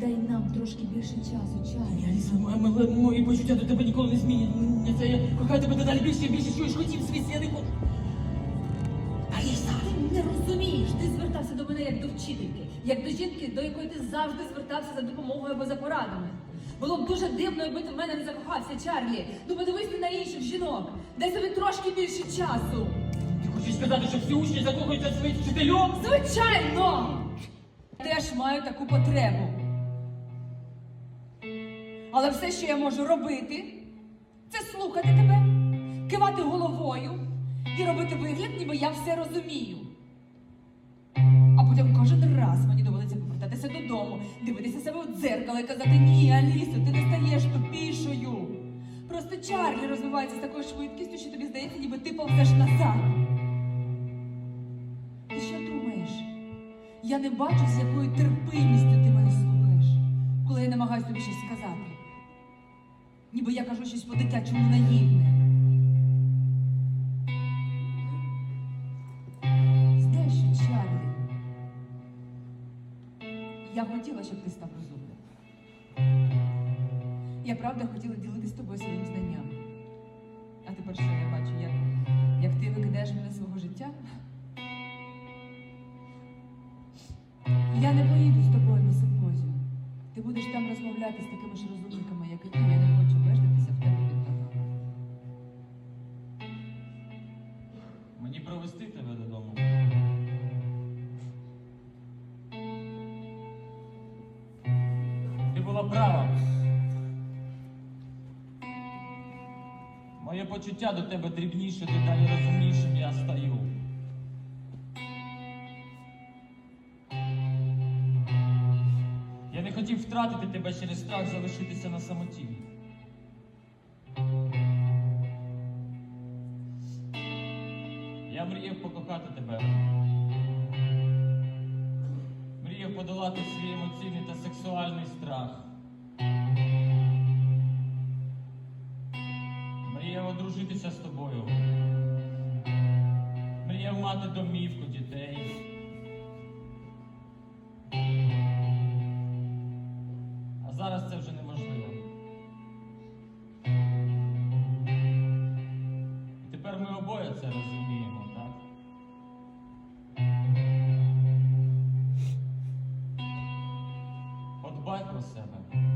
Дай нам трошки більше часу, Чарлі. Аліса, м- м- м- мої почуття до тебе ніколи не зміняться. Я кохаю тебе дедалі більше і більше. Чуєш, хотів світ, я не хочу. Аліса! Ти не розумієш, ти звертався до мене як до вчительки, як до жінки, до якої ти завжди звертався за допомогою або за порадами. Було б дуже дивно, якби ти в мене не закохався, Чарлі. Ну подивись ти на інших жінок. Дай собі трошки більше часу. Ти хочеш сказати, що всі учні закохуються в своїх вчительом? Звичайно! Теж маю таку потребу. Але все, що я можу робити, це слухати тебе, кивати головою і робити вигляд, ніби я все розумію. А потім кожен раз мені доводиться повертатися додому, дивитися себе в дзеркало і казати ні, Алісо, ти не стаєш тупішою. Просто Чарлі розвивається з такою швидкістю, що тобі здається, ніби ти повзеш назад. Ти що думаєш? Я не бачу, з якою терпимістю ти мене слухаєш, коли я намагаюся тобі щось сказати. Ніби я кажу щось по-дитячому наївне. Знаєш Чарлі? Я хотіла, щоб ти став розумним. Я правда хотіла ділитися з тобою своїм знанням. Ти будеш там розмовляти з такими ж розумниками, як і ти. Я не хочу веждатися в тебе під ногами. Мені провести тебе додому. Ти була права. Моє почуття до тебе дрібніше, дедалі розумнішим я стаю. Я не хотів втратити тебе через страх залишитися на самоті. Я мріяв покохати тебе. Мріяв подолати свій емоційний та сексуальний страх. Мріяв одружитися з тобою. Мріяв мати домівку дітей. Зараз це вже неможливо. І тепер ми обоє це розуміємо, так? От бай про себе.